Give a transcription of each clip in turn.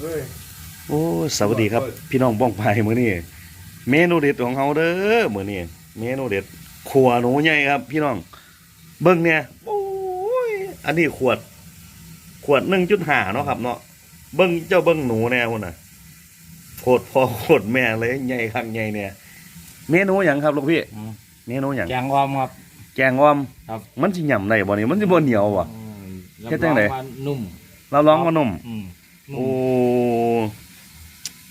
เฮ้ยโอ้สวัสดีครับ พี่น้องบ้องไผ่มื้อนี้เมนูเด็ดของเฮาเด้อมื้อนี้เมนูเด็ดขัวหนูใหญ่ครับ พี่น้อง เบิ่งเนี่ยโอ้ยอันนี้ขวด ขวด1.5เนาะครับ เนาะเบิ่งเจ้าเบิ่งหนูแน่พุ่นน่ะโคตรพ่อโคตรแม่เลยใหญ่คักใหญ่เนี่ยเมนูหยังครับลูกพี่อืมเมนูหยังแกงออมครับแกงอ้อมครับมันสิหย่ำได้บ่นี่มันสิบ่เหนียวบ่อืมเฮ็ดจังได๋รับรอว่านุ่มเราลองมานุ่มอืมนุ่ โอ้ม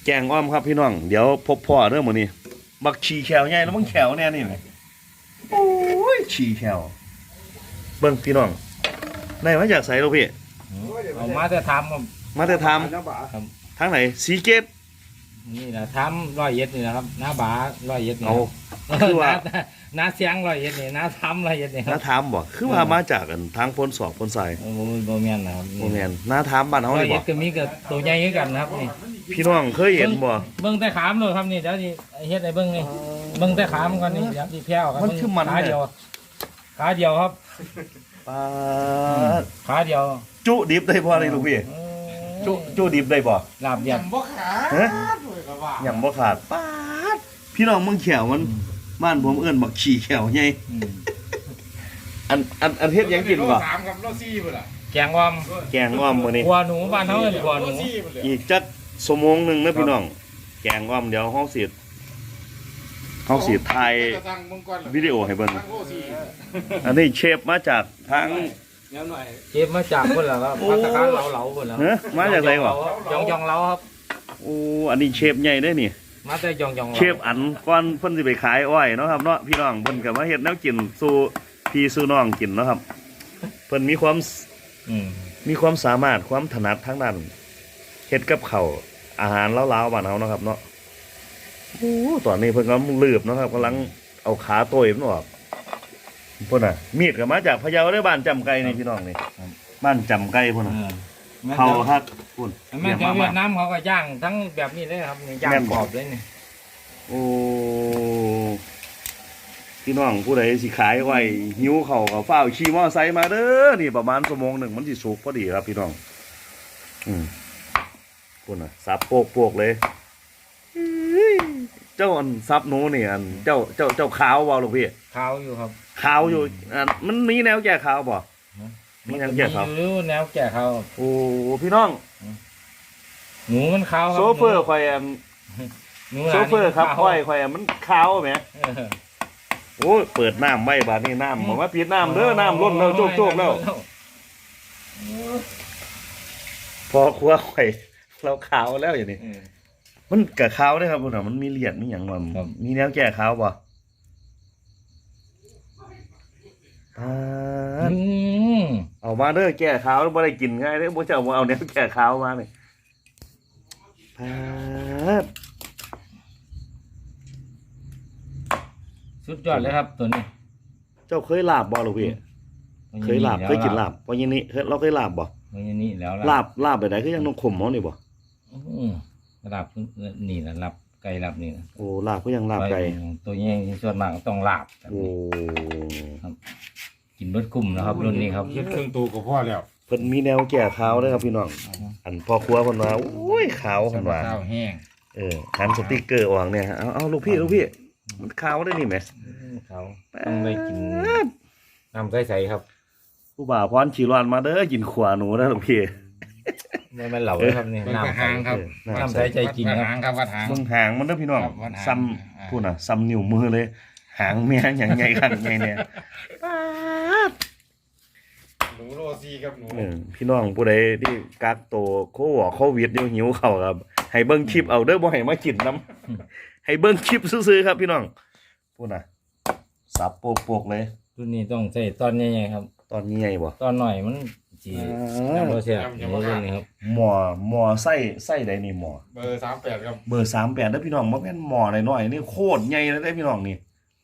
แกงอ้อมครับพี่น้อง เดี๋ยวพบพ่อเรื่องมื้อนี้บักชีแขวใหญ่แล้วมึงแขวแน่นี่ไหมโอ้ยชีแขวเบิ่งพี่น้องได้มาจากไสลูกพี่ เอามาแต่ทำครับมาแต่ทน้ำบ่าำทางไหนสีเกตนี่นะทำร้อยเย็ดนี่นะครับหน้าบาร้อยเย็ดนี่เอาครับคือว่าห น้หน้าเสียงร้อยเย็ดนี่หน้าทำร้อยเย็ดนี่คน้ารับถามบ่คือว่ามาจากกันทางพ้นสอบพ้นสายโอ้โหโบแมนนะครับโมแมนน้าถามบ้านเฮาร้อยนี่เย็บ่ดก็มีกับตัวใหญ่คือกันนะครับนี่พี่น้องเคยเห็นบ่เบิ้งแต่ขามเลยครับนี่เดี๋ยวนี่เฮ็ดไอ้เบิ้งนี่เบิ้งแต่ขามก่อนนี่เดี๋ยวที่แพ้วครับมันคือมันขาเดียวขาเดียวครับปาดขาเดียวจุดิบได้บ่นี่ลูกพี่อืมจุจุดิบได้บ่ลาบเดียบ บ่ขาฮะด้วยก็ว่าหยังบ่ขาดปาดพี่น้องมึงแขวมัน บ้านผมเอิ้นบักขี่แขวใหญ่อืมอันอันอันเฮ็ดหยังกินบ่สามกับโลซี่บ่ล่ะแกงวอมแกงอ้อมมื้อนี้กัวหนูบ้านเฮาเอิ้นกัวหนูซี่บ่เลยอีกจักชั่วโมงหนึงนะพี่น้อง แกงอ้อมเดี๋ยวเฮาสิเฮาสิถ่ายวิดีโอให้เบิ่งตั้งโลซี่อันนี้เชฟมาจากทาง เดี๋ยวหน่อยเก็บมาจากพุ่นล่ะครับโอ้พัตตาคารเหลาๆพุ่นล่ะเฮ้ยมาจากไหนวะ ยองยองๆเหลาครับ โอ้อันนี้เชฟใหญ่เด้อนี่ มาแต่ยองยองๆหลาเชฟอันก่อนเพิ่นสิไปขายอ้อยเนาะครับเนาะพี่น้องเพิ่นก็มาเฮ็ดแนวกินสู่พี่สู่น้องกินเนาะครับ เพิ่นมีความอืมมีความสามารถความถนัดทางด้านเฮ็ดกับข้าวอาหารลาวๆบ้านเฮาเนาะครับ เนาะโอ้ตอนนี้เพิ่นกำลังลืบเนาะครับกำลังเอาขาโต้ยมันออกพุ่นน่ะมีดก็มาจากพะเยาเด้อบ้านจำไก่นี่พี่น้องนี่บ้านจำไก่พุ่นน่ะ เออเฮาฮักพุ่นแม่นเยี่ยแถวมเวียมากดนามเขาก็ย่างทั้งแบบนี้เลยครับนี่ย่างแม่นบ่กรอบเลยนี่ๆโอ้พี่น้องผู้ใดสิขายไว้หิวข้าวก็ฟ้าวขี่มอไซค์มาเด้อนี่ประมาณชั่วโมงหนึงมันสิสุกพอดีครับพี่น้อง อืมพุ่นน่ะสับโปกๆเลยเจ้าอันซับหนูนี่อันเจ้าเจ้าเจ้าขาวบ่ลูกพี่ขาวอยู่ครับขาวอยู่อันมันมีแนวแก่ขาวบ่ มีแนวแก่ขาวมีอยู่แนวแก่ขาวครับโอ้พี่น้อง หนูมันขาวครับโซเฟอร์ข่อยอันหนูหโซลานเฟอร์ครับขาวข่อยข่อยอันมันขาวแหมเออโอ้ยเปิดน้ำไว้บาดนี้น้ำบอกว่าปิดน้ำเด้อน้ำล้นแล้วโจกๆแล้วพอครัวข่อยเราขาวแล้วอย่างนี้เออมันกะขาวได้อครับพุ่นน่ะมันมีเหรียญมีหยังบ่ครับมีแนวแก่ขาวบ่อ่าอืม เอามาเด้อแก่ขาวบ่ได้กินง่ายเด้อบ่เจ้าบ่เอาแนวแก่ขาวมานี่พาดสุดยอดเลยครับตัวนี้เจ้าเคยลาบบ่ลูกพี่เคยลาบเคยกินลาบว่าอย่างนี้เคยเราเคยลาบบ่มันอย่างนี้แล้วลาบลาบแบบไหนคือยังนกขมเฮานี่บ่อืมลาบนี่นะลาบไก่ลาบนี่นะโอ้ลาบคือยังลาบไก่ตัวนี้ส่วนมากก็ต้องลาบแบบโอ้ นี้ กินเบิดกลุ่มนะครับรุ่นนี้ครับคิดครึ่งตัวก็พอแล้วเพิ่นมีแนวแก่ขาวเด้อครับพี่น้อง อันพ่อครัวเพิ่นว่าโอ้ยขาวเพิ่นว่าข้าวแห้งเออหันสติ๊กเกอร์ออกเนี่ยเอาเอาลูกพี่ลูกพี่มันขาวได้นี่แหมเขาต้องได้กินน้ำใสๆครับ ผู้บ่าวพรชีรอนมาเด้อกินขวาหนูนะลูกพี่ไม่เป็นเหล่าเลยครับนี่เป็นน้ำกระใสหางครับเออน้ำใสใจจริงวัดครับหางครับวัดหางเบิ่งหางมันเด้อพี่น้องครับวันหางซ้อ่าำพูดน่ะซ้ำนิ้วมือเลย หางเมียอย่างใหญ่ขันใหญ่เนี่ยหนูโลซี่ครับหนูเออพี่น้องผู้ใดที่กักตัวโควิดโควิดอยู่หิวข้าวครับ ให้เบิ่งคลิปเอาเด้อบ่ให้มากินน้ำให้เบิ่งคลิปซื่อๆครับ พี่น้องพูดน่ะสับโปกๆเลย รุ่นนี้ต้องใส่ตอนใหญ่ๆครับ ตอนนี้ใหญ่บ่ตอนหน่อยมันจีน้ำโรเซียนี่รุ่นนี้ครับหมอหมอไส้ไส้ใดนี่หมอเบอร์สามแปดครับ เบอร์สามแปดได้อพี่น้องมาเป็นหมอหน่อยๆนี่โคตรใหญ่เลยได้อพี่น้องนี่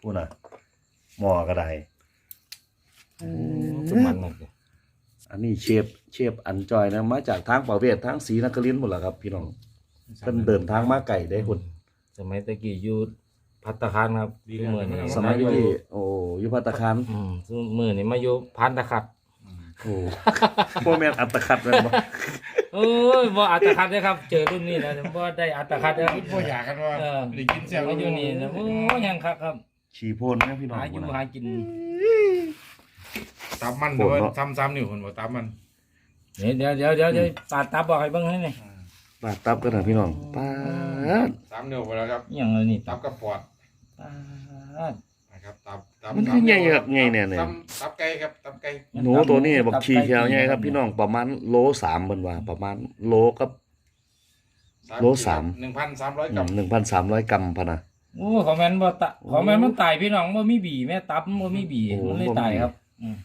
พูดน่ะหมอกระไดสุมันหมดเลยอันนี้เชฟเชฟอันจอยนะ มาจากทางประเวศทางศรีนครินทร์หมดแล้วครับ พี่น้องเพิ่นเดินทางมาไกลได้คุณสมัยตะกี้อยู่พัตตาคารครับอยู่เมื่อนี้สมัยที่โอ้อยุพัตตาคารอืมซึ่งมือนี่มาอยู่พันตะขัดโอ้พวกแม่นอัตคัดแม่นบ่โอ้ยบ่อัตคัดเลยครับ เจอรุ่นนี้แล้วบ่ได้อัตคัดแล้วคิดว่าอยากกันว่าเออ ได้กินแซ่บมาอยู่นี่นะโอ้ยยังคักครับ ฉี่โพนนะพี่น้องหาอยู่หากินตับมันโหด้วยดเนอะซ้ำๆนี่คนบอกตับมันเดี๋ยวเดี๋ยวเดี๋ยวเดี๋ยวปาดตาบอกให้เบิ่งให้นี่ปาดตับกันนะพี่น้องปาดสามเดียวไปแล้วครับอหย่างเลยนี่ตับกับปอดปาดนะครับตับตับมันคือใหญ่ครับใหญ่เนี่ยเนี่ยตับตับไก่ครับตับไก่หนูตัวนี้บักชีแขวใหญ่ครับ พี่น้องประมาณโลสามเพิ่นว่า ประมาณโลกับโลสามหนึ่งพันสามร้อยกรัมหนึ่งพันสามร้อยกรัมพะนะ โอ้ของแม่นบ่ตะของแม่นมันตายพี่น้องบ่มีบีแม่ตับมันบ่มีบีโอ้ มันเลยบ่มีตายครับอืม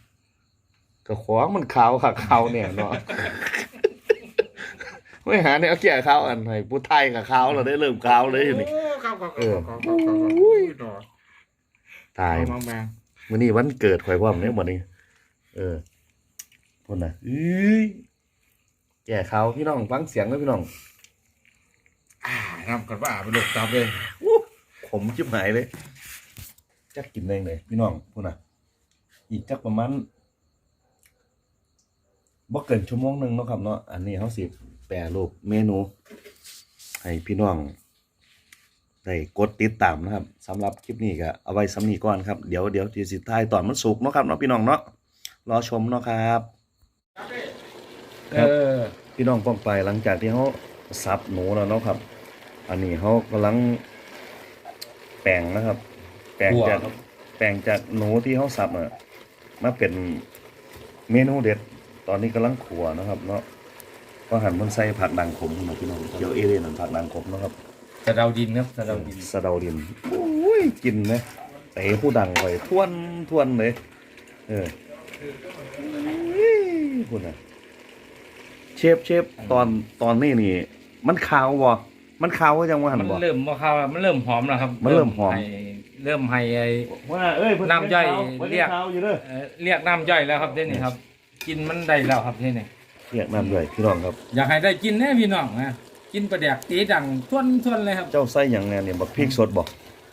ก็ขวางมันขาวค่ะขาวเนี่ยเนาะไม่หาเนี่ยเอาแก่ขาวอันไหนผู้ไทยกับขาวเราได้เริ่มขาวเลยอยู่นี่ โอ้ครับครับเอคอรับครับครับครับอุ้ยดอกตายบางบางมื้อนี้วันเกิดข่อยพร้อมเนี่ยมื้อนี้ เออพุ่นน่ะอื้ยแก่ขาวพี่น้องฟังเสียงเลยพี่น้องอ่าน้ำกันว่าเป็นลูกตับเลย ขมชิบหายเลย จักกินเองเลยพี่น้องพุ่นน่ะอีกจักประมาณบ่เกินชั่วโมงหนึงเนาะครับเนาะอันนี้เฮาสิแปรรูปเมนู ให้พี่น้องได้กดติดตามนะครับสำหรับคลิปนี้ก็เอาไว้สำนีก่อนครับเดี๋ยวเดี๋ยวที่สิท้ายตอนมันสุกเนาะครับเนาะพี่น้องเนาะรอชมเนาะครับเออพี่น้องป้องไปหลังจากที่เขาสับหนูแล้วเนาะครับ อันนี้เขากำลังแป ลงนะครับ แปลงจากแปลงจากหนูที่เขาสับอะมาเป็นเมนูเด็ด ตอนนี้กำลังขัวนะครับเนาะก็หันมันใส่ผักดังขมนะพี่น้องเดี๋ยวเอเรนผักดังขมเนาะครับ สะเดาดินครับสะเดาดินสะเดาดินโอ้ยกินนะเตะผู้ดังไปทวนทวนเลย เออคุณน่ะเชฟเชฟตอนตอนนี้นี่ มันขาวบ่ มันขาวก็จังว่าหันมันบ่ เริ่มบ่เข้าแล้วมันเริ่มหอมแล้วครับมันเริ่มหอมให้เริ่มให้ไอ้ ว่าเอ้ยน้ำย่อยเรีเรียยกกขาวอยู่เด้อเอ่อเรียกน้ำย่อยแล้วครับเดี๋ยวนี้ครับ กินมันได้แล้วครับเดี๋ยวนี้เรียกน้ำย่อยพี่น้องครับ อยากให้ได้กินแน่พี่น้องนะกินปลาแดกตีดังทวนทวนเลยครับเจ้าใส่หยังแน่เนี่ยบักพริกสดบ่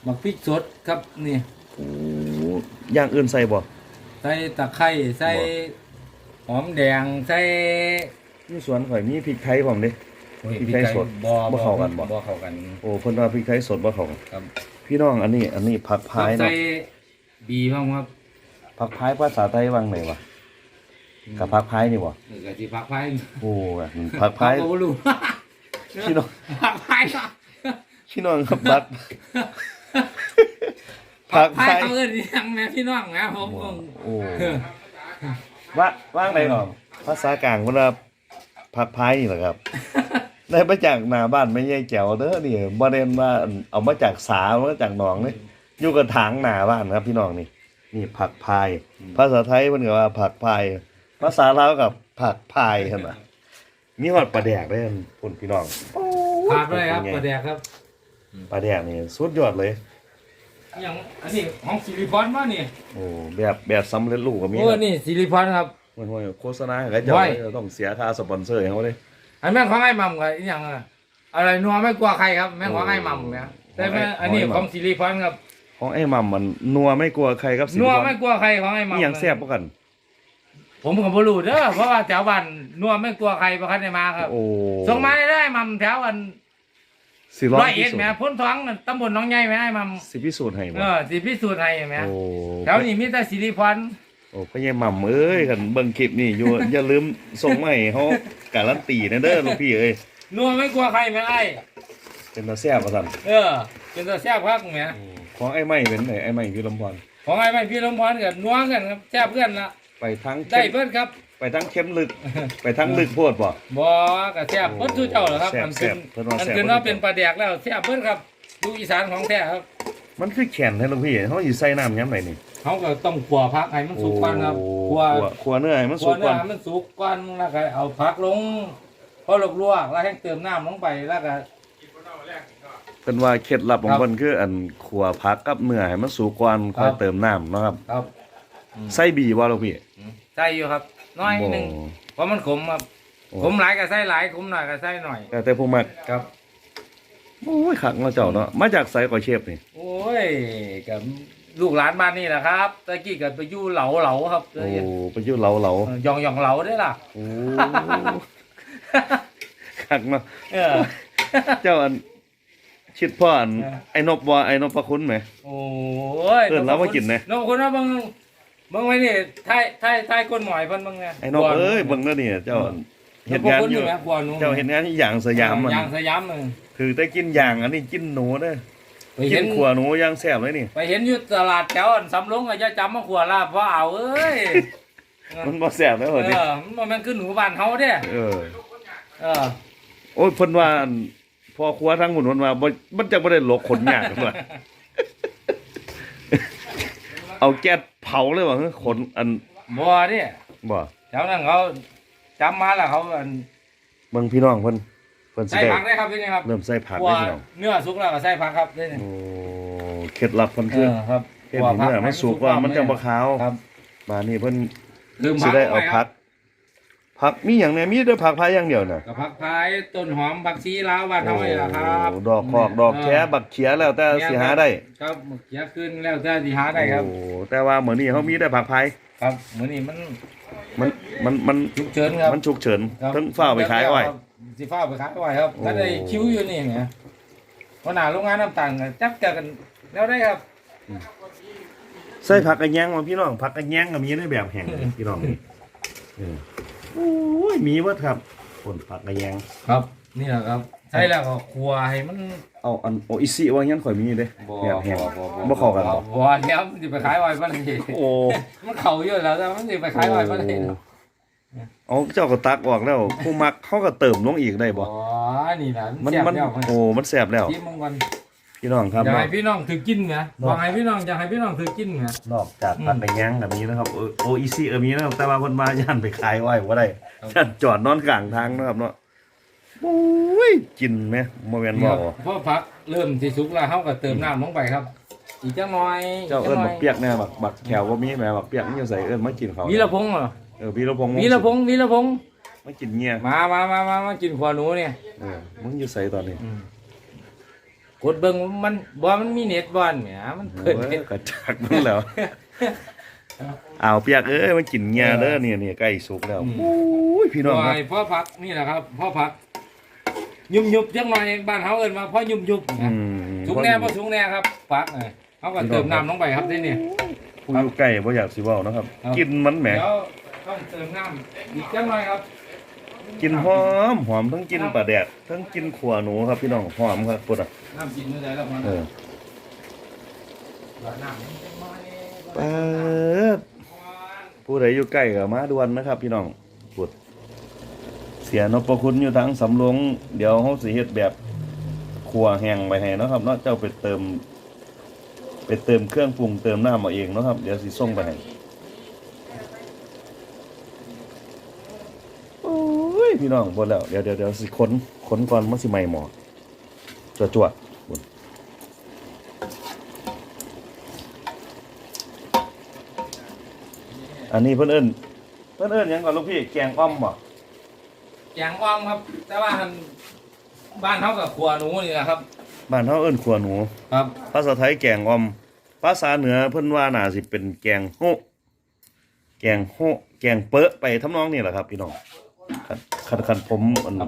บักพริกสดครับนี่โอ้อย่างอื่นใส่บ่ใส่ตะไคร้ใส่หอมแดงใส่ นี่สวนข่อยมีพริกไทยพร้อมเด้ พริกไทยสดบ่บ่เข้ากันบ่บ่เข้ากันโอ้เพิ่นว่าพริกไทยสดบ่เข้ากันครับ พี่น้องอันนี้อันนี้ผักพายใส่เนาะบีบ้างครับผักพายภาษาไทยว่าไงวะกับผักพายนี่บ่เออกะสิผักไผ่โอ้ยผักพายเขก็บ่รู้พี่น้องผักไผ่เนาะพี่น้องครับบัดผักไผ่พายเขาเอิ้นอิหยังแม่พี่น้องนะผมก็โอ้ว่าว่างไหนหรอภาษากลางเวลาผักพายนี่เหรอครับ ได้มาจากหน้าบ้านไม่ใช่แจ๋วเด้อนี่บ่ได้ว่าเอามาจากสาเอามาจากหนองนี่อยู่กับถางหน้าบ้านครับ พี่น้องนี่ นี่ผักพาย ภาษาไทยมันก็ว่าผักพาย ภาษาลาวกับผักพายครับนะมีหอดปลาแดกด้วยคุณพี่น้องขาดเลยครับปลาแดกครับปลาแดกนี่สุดยอดเลยอหย่างอันนี้ของสิริพรมานี่โอ้แบบแบบสำเร็จรูปก็มีโอ้นี่สิริพรครับมันว่าโฆษณาให้เจ้าไว้เลยต้องเสียค่าสปอนเซอร์ให้เขาเลย อันแม่งของไอ้หมัมกับอีหยังอะอะไรนัวไม่กลัวใครครับแม่งของไอ้หมัมเนี่ยแต่แม่อันนี้ของสิริพรครับของไอ้หมัมมันนัวไม่กลัวใครครับสินัวริพรไม่กลัวใครของไอ้หมัมนี่ยังแซ่บกว่ากัน ผมก็บ่รู้เด้อเพราะว่าแถวบ้านนัวไม่กลัวใครบ่คันได้มาครับโอ้ส่งมาได้ได้หมัมแถวอันสิร้อร้อยยพิเอ็ดสูจแหม่น์พ้นท้องนั่นตำบลหน้องใหญ่แหม่ไอ้หมัมสิพิสูจน์ให้บ่เออสิพิสูจน์ให้แหม่โอ้แถวนี้มีแต่สิริพร โอ้พ่อใหญ่หม่ำเอ้ยกันเบิ่งคลิปนี่อยู่ อย่าลืมส่งมาให้เขา การันตีนะเด้อลูกพี่เอ้ยนัวไม่กลัวใครแหม่ไอ้เป็นตาแซ่บว่าซั่นเออ เป็นตัวแซ่บคักแหม่ของไอ้ไม้เป็นไหนไอ้ไม้พี่ลำพรของไอ้ไม่พี่ลมพรกับนัวกันครับแซ่บเพื่อนละไปทั้งได้เข้มเพื่อนครับ ไปทั้งเข้มลึก ไปทั้งลึกโพดบ่บ่กะแซ่บเพิ่นทุเจ้าเหรอครับแซ่บมันเป็นแซ่บเพิ่นว่ามันแซ่บเป็นว่าเป็นปลาแดกแล้วแซ่บเพิ่นครับดูอีสานของแท้ครับ มันคือแข็งให้ลูกพี่เขาสิใส่น้ำย้ำไหนนี่ เขาก็ต้องขัวพักให้มันสุกก่อนครับโอ้ขัวขัวขัวเนื้อให้มันขัสุวกเนื้ก่ออนให้มันสุกก่อนแล้วก็เอาผักลงพอลวกๆแล้วให้เติมน้ำลงไปแล้วก็ เป็นว่าเคล็ดลับของครับเพิ่นคืออันขัวผักกับเนื้อให้มันสุกก่อนค่อยครับ เติมน้ำเนาะครับครับใส่บีบ่ลูกพี่ใส่อยู่ครับ น้อยหนึงโเพราะมันขมครับโอ้ขมหลายก็ใส่หลายขมหน่อยก็ใส่หน่อยแต่แต่ผู้มักครับ โอ้ยขักเนาะเจ้าเนาะมาจากไสก่อเชฟนี่ โอ้ยกับ ลูกหลานบ้านนี่แหละครับตะกี้ก็ไปอยู่เหลาเหลาครับโอ้ไปอยู่เหลาเหลาเออยองยองเหลาได้อล่ะ โอ้คักเนาะเออ เจ้าอันชิดพ่ออันเออ ไอ้นบว่าไอ้นบพระคุณไหม โอ้ยเอิ้นเรามากินนะนกคนว่าเบิ่งเบิ่งไว้นี่ไทยไทยไทยก้นหมอยเพิ่นเบิ่งไงไอ้นบเอ้ยเบิ่งแล้วนี่เจ้าอันเฮ็ดงานอยู่นกพวกคนนี่แหละพวกหนูเจ้าเฮ็ดงานที่อย่างสยามมันอย่างสยามนึงคือได้กินอย่างอันนี้กินหนูเด้อ ไปกิเห็นนขัวหนูย่างแซ่บเลยนี่ ไปเห็นอยู่ตลาดแถวอันสำลงก็จะจำมาขวลาบว่าเอาเอ้ยมันบ่แซ่บแล้วเอเหรอนี่อมันมันคือหนูบ้านเฮาเด้เออ เออโอ้ยเพิ่นว่าอันพอครัวทั้งหมดมันว่าบ่มันจังบ่ได้หลกขนยากกันว่าเอาแก๊สเผาเลยว่าขนอันบ่เด้บ่แถวนั้นเขาจำมาแล้วเขาอันเบิ่งพี่น้องเพิ่น เพิ่นสิใส่ได้ผักได้ครับพี่นี่ครับเริ่มใส่ผักขัวได้พี่น้องเนื้อสุกแล้วก็ใส่ผักครับนี่โอ้เคล็ดลับเพิ่นเอคืออครับเฮ็ดให้เนื้อมันสุกว่ามันจังบ่ขาวครับบาดนี้เพิ่นลืมสิผักได้เอาว้คผัรับกผักมีหยังแหน่มีแต่ผักพายอย่างเดียวน่ะ กับผักพายต้นหอมผักชีลาวบ้านเฮานี่ล่ะครับโอ้ดอกคอกดอกแคบักเขียแล้วแต่สิหาได้ครับหมึกเขียขึ้นแล้วแต่สิหาได้ครับ โอ้แต่ว่ามื้อนี้เฮามีแต่ผักพายครับมื้อนี้มันมันมันมัน ฉุกเฉินครับ มันฉุกเฉินครับทั้งฝ้าวไปขายอ้อย ครับ สิฟ้าวไปขายอ้อยครับโอ้ก็ได้คิวอยู่นี่แหมหัวหน้าโรงงานน้ำตาลก็จักเจอกันแล้วได้ครับใส่ผักกระแยงมาพี่น้องผักกระแยงก็มีในแบบแห้งพี่น้องนี่เออโอ้ยมีเบิดครับคนผักกระแยงครับ นี่แหละครับใช่แล้วก็ครัวให้มันเอาอันโออิซิว่างั้นข่อยมีเด้แบบแห้งบ่เข้ากันบ่บ่แล้วมันสิไปขายอ้อยบ่ได้โอ้มันเข้าอยู่แล้วแต่มันสิไปขายอ้อยบ่ได้ เอาเจ้าก็ตักออกแล้วผู้มักเขาก็เติมลงอีกได้บ่อ๋อนี่ล่ะมันแซ่บมันแล้วโอ้มันแซ่บแล้วชิมมันก่อนพี่น้องครับอยากนอให้กพี่น้องถือกินนะบอกให้พี่น้องอยากให้พี่น้องถือกินนะนอกจากผักกระแยงก็มีนะครับโออิซิเออมีนะครับแต่ว่าเพิ่นมาย่านไปขายอ้อยบ่ได้ย่านจอดนอนกลางทางนะครับเนาะโอ้ยกินไหมบ่แม่นบ่เพราะผักเริ่มที่สุกแล้วเขาก็เติมน้ำลงไปครับ อีกจังหน่อยเจ้าจัเอิ้นหบักเปียกแน่บักบักแขวบ่มีแหมบักเปียกมันอยู่ใส่เอิ้นมากินเขาววีระพงษ์เหรอ เออพี่ระพงษ์วีระพงษ์วีระพงษ์มากินเงี้ยมามามามามากินขวาหนูเนี่ยเออมึงอยู่ใส่ตอนนี้กดเบิ่งมันบ่มันมีเน็ตบอลแหมมันโอ้เปิดยเน็ตกระจักมันแล้วอ้าวเปียกเอ้ยมากินเงี้ยเด้อเนี่ยเนี่ยใกล้สุกแล้วโอ้ยพี่น้องครับยพ่อพักนี่แหละครับพ่อพัก ยุบยุบจังหน่อยบ้านเขาเอิ้นมาพ่อยุบยุบอืนะมสุกแน่พ่อสุกแน่ครับพักเออเขาก็เติมน้ำลงไปครับที่นี่ผู้อยู่ใกล้บ่อยากสิเว้านะครับครับ กินมันแหมเดี๋ยว ต้องเติมน้ำอีกจังหน่อยครับกินหอมหอมทั้งกินปลาแดดทั้งกินขัวหนูครับพี่น้องหอมครับพุ่นอะน้ำกินไม่ได้แล้วมันเออน้ำมันจะมาเนี่ยเปิดผู้ใดอยู่ใกล้ก็มาด่วนนะครับ พี่น้องพูดเสียนพคุณอยู่ทางสำโรงเดี๋ยวเฮาสิเฮ็ดแบบขัวแห้งไปให้เนาะครับเนาะเจ้าไปเติม ไปเติมเครื่องปรุงเติมน้ำเอาเองเนาะครับ เดี๋ยวสิส่งไปให้โอ้ย พี่น้องบ่แล้ว เดี๋ยวเดี๋ยวเดี๋ยวสิขนขนก่อนมันสิไหม้หมอจวดจวดๆบุญอันนี้เพิ่นเอิ้นเพิ่นเอิ้นหยังก่อนลูกพี่แกงอ้อมบ่แกงอ่อมครับ แต่ว่าหันบ้านเขากับครัวหนูนี่แหละครับ บ้านเฮาเอิ้นขัวหนู ครับ ภาษาไทยแกงอ้อม ภาษาเหนือเพิ่นว่าน่าสิเป็นแกงโฮะแกงโฮะแกงเปอะไปทำนองนี้แหละครับ พี่น้อง คันคันคันผมอันบ่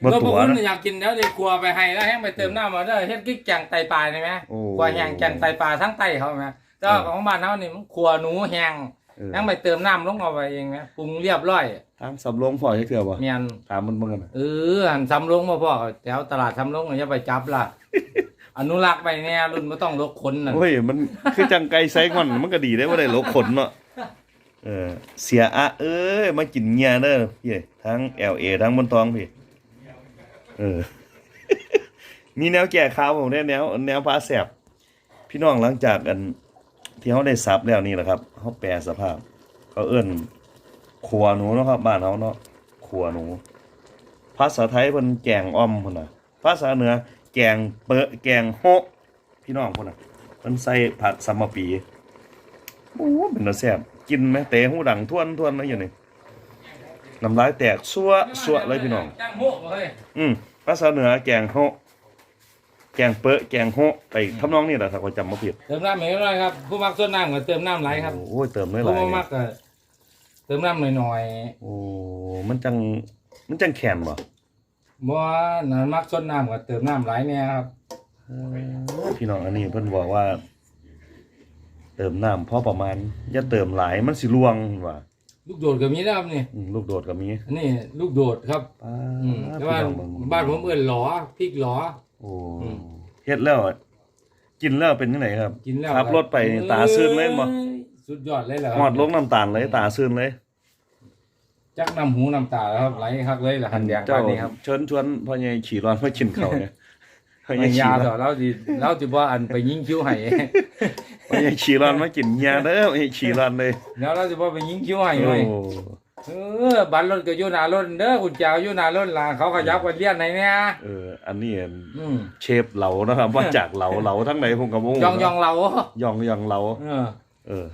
เมื่อพวตักวคุณนะ อยากกินแล้วเดี๋ยวครัวไปให้แล้วให้ไปเติมน้ำมาได้เฮ็ดกิ๊กแกงไตปลาใช่ไหมโอ้ครัวแห้งแกงไตปลาทั้งไตเขาไหมแต่ว่าของบ้านเขานี่มันครัวหนูแห้งเออยังไปเติมน้ำลงเอาไปเองไหมปรุงเรียบร้อยทางสำโรงพอจักเทื่อบ่เมียนถามมันเบิ่งกันน่ะเออหันซ้ำลงมาพ่อแถวตลาดซ้ำลงอย่าไปจับล่ะ อนุรักษ์ไปแน่รุ่นไม่ต้องลกคนน่ะ โอ้ยมันคือจังไก่ไซก่อนมันก็ดีได้บ่ได้ลกขนเนาะ เออเสียอะเอ้ยมากินเงียเด้อพี่ทั้ง LA ทั้งบนตองพี่เออมีแนวแก้ข่าวผมได้แนวแนวพาแสบพี่น้องหลังจากกันที่เขาได้ซับแล้วนี่แหละครับเขาแปลสภาพเขาเอื้อนขัวหนูเนาะครับบ้านเขาเนาะขัวหนู ภาษาไทยเพิ่นแกงอ้อมพุ่นน่ะ ภาษาเหนือแกงเปอะแกงโฮพี่น้องพุ่นน่ะเพิ่นใส่ผักสัมมะปีโอ้เป็นตาแซ่บ กินไหมเตะหูดังทวนทวนเลยอยู่นี่น้ำลายแตกซัวซัวเลยพี่น้องจ้างโมกเลยอืมภาษาเหนือแกงโฮะแกงเปอะแกงโฮะไปทำนองนี้แหละถ้าเขาจำมาผิดเติมน้ำหน่อยๆครับผู้มักส่วนน้ำก็เติมน้ำไหลครับโอ้ยเติมได้หผู้ลายบ่มักก็เติมน้ำหน่อยโอ้มันจังมันจังแข็งบ่ๆบ่นั่นมักส่วนน้ำก็เติมน้ำไหลเนี่ยครับเออพี่น้องอันนี้เพิ่นบอกว่า เติมน้ำพอประมาณอย่าเติมหลายมันสิลวงว่าลูกโดดก็มีนะครับนี่อืมลูกโดดก็มีอันนี้ลูกโดดครับป้าอืมแต่ว่าพี่น้องเบิ่งบ้านผมเอิ้นหลอพริกหลอ โอ้อืม เฮ็ดแล้วอะกินแล้วเป็นจังไดครับกินแล้วขับรถไปนี่ตาซื่นเลยบ่สุดยอดเลยเหรอหอดลงน้ำตาลเลยตาซื่นเลย จักน้ำหูน้ำตาแล้วครับไหลคักเลยล่ะหันแดงเจ้าบ้านนี้ครับ เชิญชวนพ่อใหญ่ขี่ร้อนมากินข้าวเนี่ย พ่อใหญ่ไม่ขี่ยาร้ต่ออนเราสิเราสิบ่อันไปยิงคิ้วให้พ่อใหญ่ขี่ร้อนมากินยาเด้อพ่อใหญ่ขี่ร้อนเลยเดี๋ยวเราสิบ่ไปยิงคิ้วให้โอ้เลยเออบัตรรถก็อยู่หน้ารถเด้อคุณเจ้าอยู่หน้ารถล่ะเขาขยับกันเลียนไหนเนี่ยเอออันนี้อืมเชฟเหลานะครับมาจากเหลาเหลาทั้งไหนผมกับวงยองยองเรายองยองเหลาเออเออ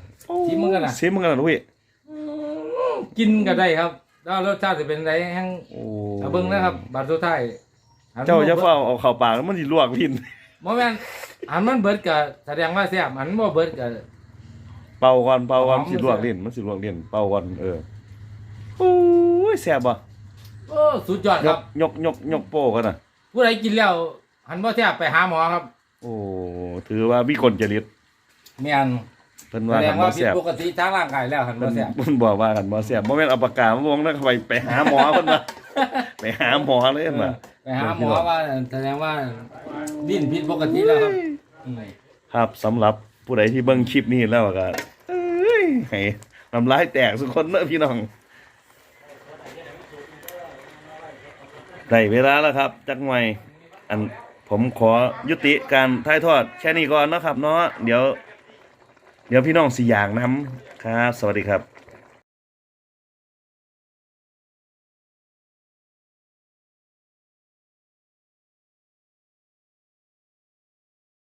ชิมมึงกันน่ะชิมมึงกันนะพี่กินก็ได้ครับแล้วรสชาติจะเป็นไรแห้งโอ้เอาเบิ่งนะครับบัตรสุดท้ายอัน เจ้าจะเฝ้าเอาเข้าปากแล้วมันสิลวกลิ้นบ่แม่นอันมันเบิดก็แสดงว่าแซ่บอันบ่เบิดก็เป่าก่อนเป่าก่อนหอมมันสิลวกลิ้นมันสิลวกลิ้นเป่าก่อนเออโอ้ยแซ่บบ่โอ้สุดยอดยครักบยกยกยกโป้กันน่ะ ผู้ใดกินแล้วหันบ่แซ่บไปหาหมอครับโอ้ถือว่ามีคนจริตแม่นเพิ่นแสว่าดกังนบ่ว่าผิดแซ่บปกติทางร่างกายแล้วหันเพิ่บ่นแซ่บเพิ่นบอกว่ากันบ่แซ่บบ่แม่นเอาปากกามาวงแล้วก็ไปไปหาหมอเพิ่นว่าไปหาหมอเลยเพิ่นว่า ไปหาหมอว่าแสดงว่าดิ้นผิดปกติแล้วครับอืมครับสำหรับผู้ใดที่เบิ่งคลิปนี้แล้วก็เอ้ยให้น้ำลายแตกสุกคนเด้อพี่น้องได้เวลาแล้วครับ จักหน่อยอันผมขอยุติการถ่ายทอดแค่นี้ก่อนนะครับเนาะเดี๋ยว เดี๋ยวพี่น้องสิอยากนํครับ สวัสดีครับ